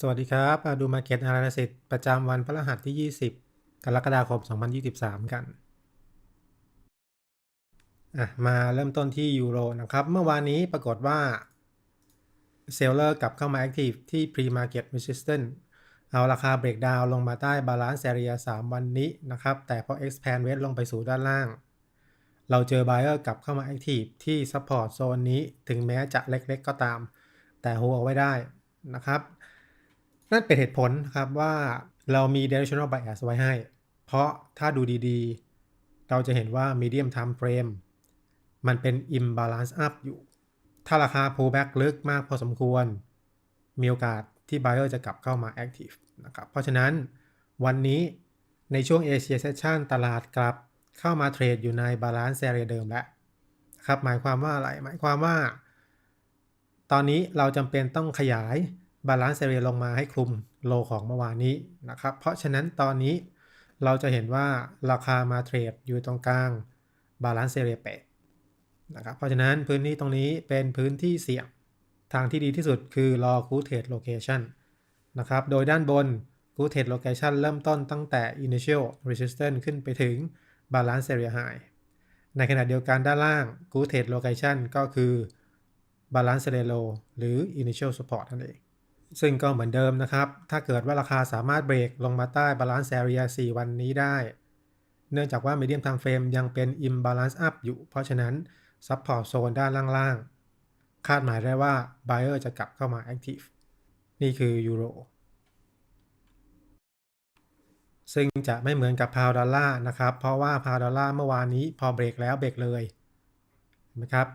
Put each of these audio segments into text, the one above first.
สวัสดีครับมาดู Market Analysis ประจำวันพฤหัสที่ 20 กรกฎาคม 2023 กันอะมาเริ่มต้นที่ยูโรนะครับ เมื่อวานนี้ปรากฏว่าเซลเลอร์กลับเข้ามา Active ที่ Pre-Market Resistance เอาราคาเบรกดาวลงมาใต้ Balance Area 3 วันนี้นะครับ แต่พอ Expand Weight ลงไปสู่ด้านล่าง เราเจอ Buyer กลับเข้ามา Active ที่ Support Zone นี้ถึงแม้จะเล็กๆก็ตาม แต่โฮเอาไว้ได้นะครับ นั่นเป็นเหตุผลครับว่าเรามี directional bias ไว้ให้ เพราะถ้าดูดีๆ เราจะเห็นว่า medium time frame มันเป็น imbalance up อยู่ ถ้าราคา pullback ลึกมากพอสมควร มีโอกาสที่ buyer จะกลับเข้ามา active นะครับ เพราะฉะนั้นวันนี้ในช่วง Asia Session ตลาดกลับเข้ามาเทรดอยู่ใน balance area เดิมแล้วครับ หมายความว่าอะไร หมายความว่า ตอนนี้เราจำเป็นต้องขยาย บาลานซ์เซเรียลงมาให้คลุมโลของเมื่อวานนี้นะครับ เพราะฉะนั้นตอนนี้เราจะเห็นว่าราคามาเทรดอยู่ตรงกลางบาลานซ์เซเรียแปดนะครับเพราะฉะนั้นพื้นที่ตรงนี้เป็นพื้นที่เสี่ยง ทางที่ดีที่สุดคือรอคูเทดโลเคชันนะครับ โดยด้านบนคูเทดโลเคชันเริ่มต้นตั้งแต่ initial resistance ขึ้นไปถึง balance area high ในขณะเดียวกันด้านล่าง good trade location ก็คือ balance area low หรือ initial support นั่นเอง ซึ่งก็เหมือนเดิมนะครับ ถ้าเกิดว่าราคาสามารถเบรกลงมาใต้ balance area 4วันนี้ได้ เนื่องจากว่า medium time frame ยังเป็น imbalance up อยู่ เพราะฉะนั้น support zone ด้านล่างๆ คาดหมายได้ว่า buyer จะกลับเข้ามา active นี่คือยูโรซึ่งจะไม่เหมือนกับพาวดอลลาร์นะครับ เพราะว่าพาวดอลลาร์เมื่อวานนี้พอเบรกแล้วเบรกเลยนะครับ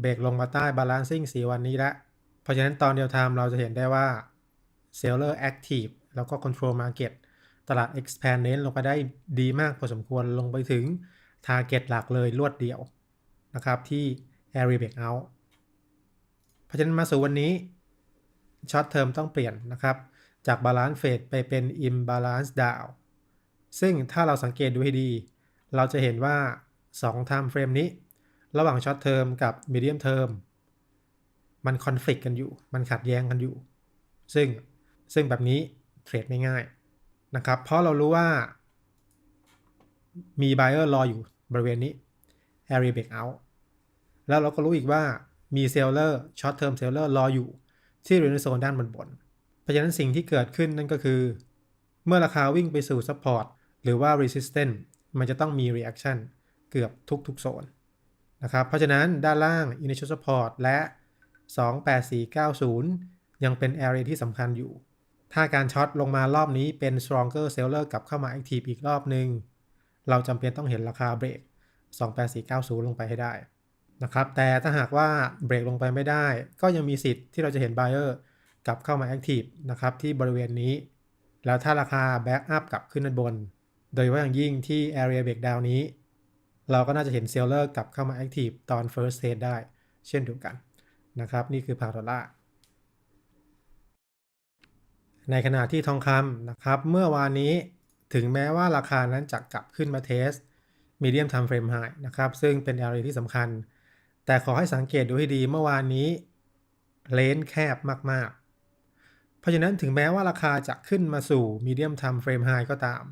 เบรกลงมาใต้ balancing 4วันนี้แล้ว ราะฉะนั้นตอนเดียวทามเราจะเห็นได้ว่า seller active แล้วก็ control market ตลาด expand เน้นลงไปได้ดีมากพอสมควรลงไปถึง target หลักเลยรวดเดียวนะครับที่ area breakout เพราะฉะนั้นมาสู่วันนี้ช็อตเทอมต้องเปลี่ยนนะครับ จาก balance fade ไปเป็น imbalance down ซึ่งถ้าเราสังเกตดูให้ดี เราจะเห็นว่า 2 time frame นี้ ระหว่างช็อตเทอมกับ medium term มันคอนฟ lict กันอยู่ มันขัดแย้งกันอยู่ ซึ่งซึ่งแบบนี้เทรดไม่ง่ายนะครับ เพราะเรารู้ว่ามี buyer รออยู่บริเวณนี้ area breakout แล้วเราก็รู้อีกว่ามี seller short term seller รออยู่ที่ reference zone ด้านบนบน เพราะฉะนั้นสิ่งที่เกิดขึ้นนั่นก็คือ เมื่อราคาวิ่งไปสู่ support หรือว่า resistance มันจะต้องมี reaction เกือบทุกๆโซนนะครับ เพราะฉะนั้นด้านล่าง initial support และ 28490 ยังเป็น area ที่สำคัญอยู่ ถ้าการช็อตลงมารอบนี้เป็น stronger seller กลับเข้ามา active อีกรอบหนึ่ง เราจำเป็นต้องเห็นราคาเบรก 28490 ลงไปให้ได้นะครับ แต่ถ้าหากว่าเบรกลงไปไม่ได้ ก็ยังมีสิทธิ์ที่เราจะเห็น buyer กลับเข้ามา active นะครับที่บริเวณนี้ แล้วถ้าราคา back up กลับขึ้นด้านบน โดยเฉพาะอย่างยิ่งที่ area breakdown นี้ เราก็น่าจะเห็น seller กลับเข้ามา active ตอน first trade ได้ เช่นเดียวกัน นะครับ นี่คือพาวดอลลาร์ในขณะที่ทองคำนะครับ เมื่อวานนี้ถึงแม้ว่าราคานั้นจะกลับขึ้นมาเทส medium time frame high นะครับ ซึ่งเป็น area ที่สำคัญ แต่ขอให้สังเกตดูให้ดีเมื่อวานนี้เลนแคบมากๆ เพราะฉะนั้นถึงแม้ว่าราคาจะขึ้นมาสู่ medium time frame high ก็ตาม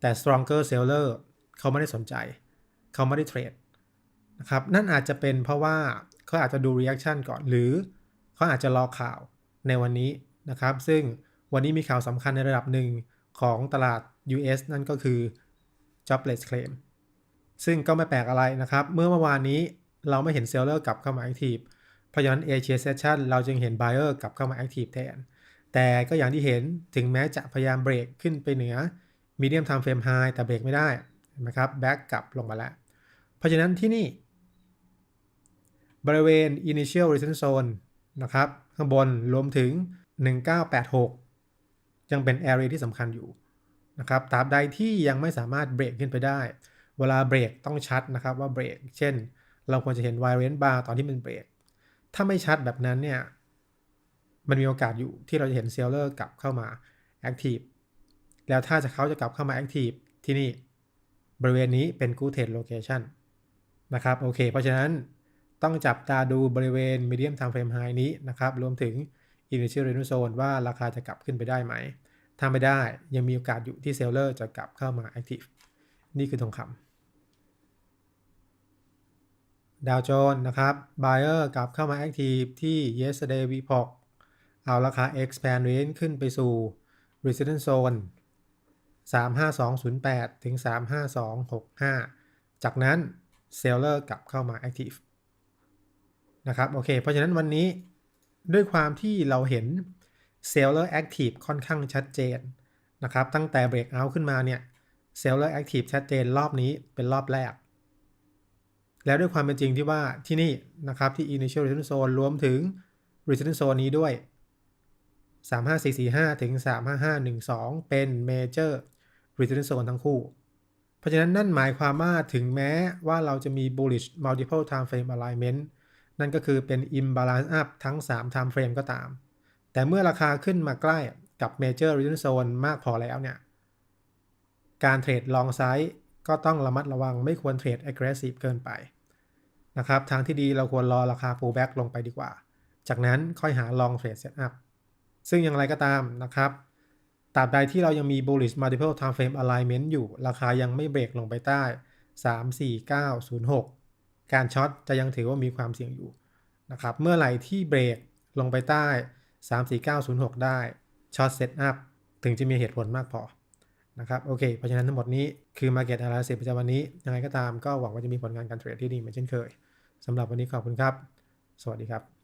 แต่ stronger seller เขาไม่ได้สนใจ เขาไม่ได้เทรดนะครับนั่นอาจจะเป็นเพราะว่า เขาอาจจะดู reaction ก่อน หรือเขาอาจจะรอข่าวในวันนี้นะครับ ซึ่งวันนี้มีข่าวสำคัญในระดับหนึ่งของตลาด US นั่นก็คือ jobless claim ซึ่งก็ไม่แปลกอะไรนะครับ เมื่อเมื่อวานนี้เราไม่เห็น seller กลับเข้ามา active เพราะฉะนั้น Asia session เราจึงเห็น buyer กลับเข้ามา active แทน แต่ก็อย่างที่เห็นถึงแม้จะพยายามเบรกขึ้นไปเหนือ medium time frame high แต่เบรกไม่ได้นะครับ back กลับลงมาแล้ว เพราะฉะนั้นที่นี่ บริเวณ initial resistance zone นะครับ ข้างบนรวมถึง 1986 ยังเป็น area ที่สำคัญอยู่นะครับตราบใดที่ยังไม่สามารถเบรกขึ้นไปได้ เวลาเบรกต้องชัดนะครับว่าเบรก เช่น เราควรจะเห็น variance bar ตอนที่มันเบรก ถ้าไม่ชัดแบบนั้นเนี่ย มันมีโอกาสอยู่ที่เราจะเห็น seller กลับเข้ามา active แล้วถ้าจะเขาจะกลับเข้ามา active ที่นี่ บริเวณนี้เป็น good trade location นะครับ โอเค เพราะฉะนั้น ต้องจับตาดูบริเวณ medium time frame high นี้นะครับ รวมถึง initial return zone ว่าราคาจะกลับขึ้นไปได้ไหม ถ้าไม่ได้ยังมีโอกาสอยู่ที่เซลเลอร์จะกลับเข้ามา active นี่คือทองคำดาวโจนส์นะครับ buyer กลับเข้ามา active ที่ yesterday VPOC เอาราคา expand range ขึ้นไปสู่ resistance zone 35208 ถึง 35265 จากนั้นเซลเลอร์กลับเข้ามา active นะครับโอเค เพราะฉะนั้นวันนี้ด้วยความที่เราเห็น Seller Active ค่อนข้างชัดเจนนะครับตั้งแต่ Breakout ขึ้นมาเนี่ย Seller Active ชัดเจนรอบนี้เป็นรอบแรก แล้วด้วยความเป็นจริงที่ว่าที่นี่นะครับที่ Initial Return Zone รวมถึง Return Zone นี้ด้วย 35445 ถึง 35512 เป็น Major Return Zone ทั้งคู่ เพราะฉะนั้นนั่นหมายความว่าถึงแม้ว่าเราจะมี bullish multiple time frame alignment นั่นก็คือเป็น imbalance up ทั้ง 3 time frame ก็ตาม แต่เมื่อราคาขึ้นมาใกล้กับ major return zone มากพอแล้วเนี่ย การเทรด long side ก็ต้องระมัดระวังไม่ควรเทรด aggressive เกินไปนะครับ ทางที่ดีเราควรรอราคา pullback ลงไปดีกว่า จากนั้นค่อยหา long trade setup ซึ่งอย่างไรก็ตามนะครับตราบใดที่เรายังมี bullish multiple time frame alignment อยู่ ราคายังไม่เบรกลงไปใต้ 34906 การช็อตจะยังถือว่ามีความเสี่ยงอยู่นะครับ เมื่อไหร่ที่เบรกลงไปใต้ 34906 ได้ช็อตเซตอัพถึงจะมีเหตุผลมากพอนะครับโอเค เพราะฉะนั้นทั้งหมดนี้คือ Market Analysis ประจำวันนี้ ยังไงก็ตามก็หวังว่าจะมีผลงานการเทรดที่ดีเหมือนเช่นเคยสำหรับวันนี้ขอบคุณครับ สวัสดีครับ